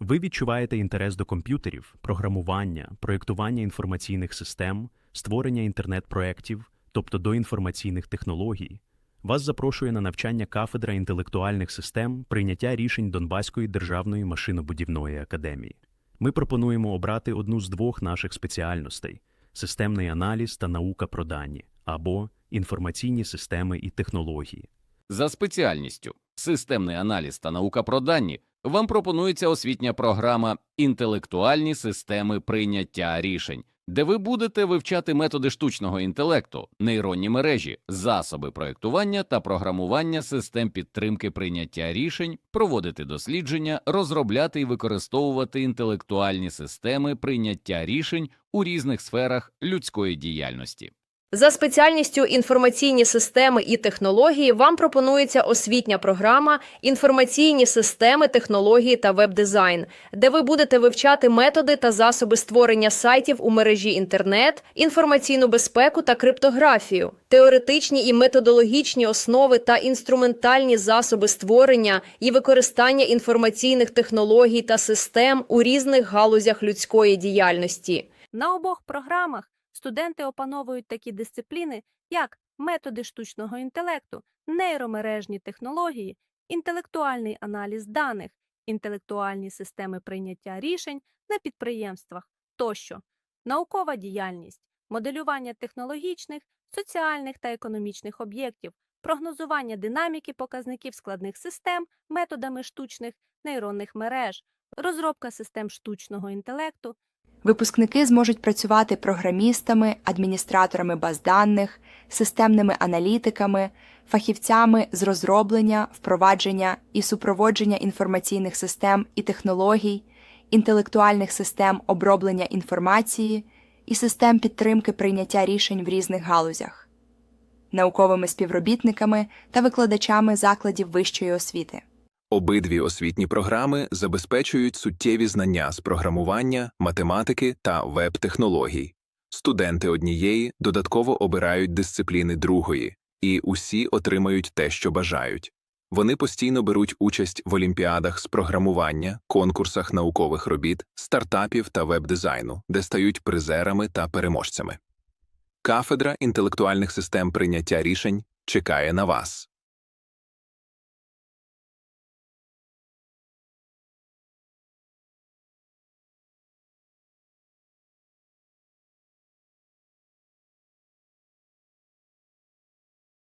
Ви відчуваєте інтерес до комп'ютерів, програмування, проєктування інформаційних систем, створення інтернет-проєктів, тобто до інформаційних технологій. Вас запрошує на навчання кафедра інтелектуальних систем прийняття рішень Донбаської державної машинобудівної академії. Ми пропонуємо обрати одну з двох наших спеціальностей системний аналіз та наука про дані або інформаційні системи і технології. За спеціальністю системний аналіз та наука про дані вам пропонується освітня програма Інтелектуальні системи прийняття рішень, де ви будете вивчати методи штучного інтелекту, нейронні мережі, засоби проєктування та програмування систем підтримки прийняття рішень, проводити дослідження, розробляти і використовувати інтелектуальні системи прийняття рішень у різних сферах людської діяльності. За спеціальністю інформаційні системи і технології вам пропонується освітня програма Інформаційні системи, технології та веб-дизайн, де ви будете вивчати методи та засоби створення сайтів у мережі інтернет, інформаційну безпеку та криптографію, теоретичні і методологічні основи та інструментальні засоби створення і використання інформаційних технологій та систем у різних галузях людської діяльності. На обох програмах студенти опановують такі дисципліни, як методи штучного інтелекту, нейромережні технології, інтелектуальний аналіз даних, інтелектуальні системи прийняття рішень на підприємствах тощо, наукова діяльність, моделювання технологічних, соціальних та економічних об'єктів, прогнозування динаміки показників складних систем методами штучних нейронних мереж, розробка систем штучного інтелекту, Випускники зможуть працювати програмістами, адміністраторами баз даних, системними аналітиками, фахівцями з розроблення, впровадження і супроводження інформаційних систем і технологій, інтелектуальних систем оброблення інформації і систем підтримки прийняття рішень в різних галузях, науковими співробітниками та викладачами закладів вищої освіти. Обидві освітні програми забезпечують суттєві знання з програмування, математики та веб-технологій. Студенти однієї додатково обирають дисципліни другої, і усі отримають те, що бажають. Вони постійно беруть участь в олімпіадах з програмування, конкурсах наукових робіт, стартапів та веб-дизайну, де стають призерами та переможцями. Кафедра інтелектуальних систем прийняття рішень чекає на вас.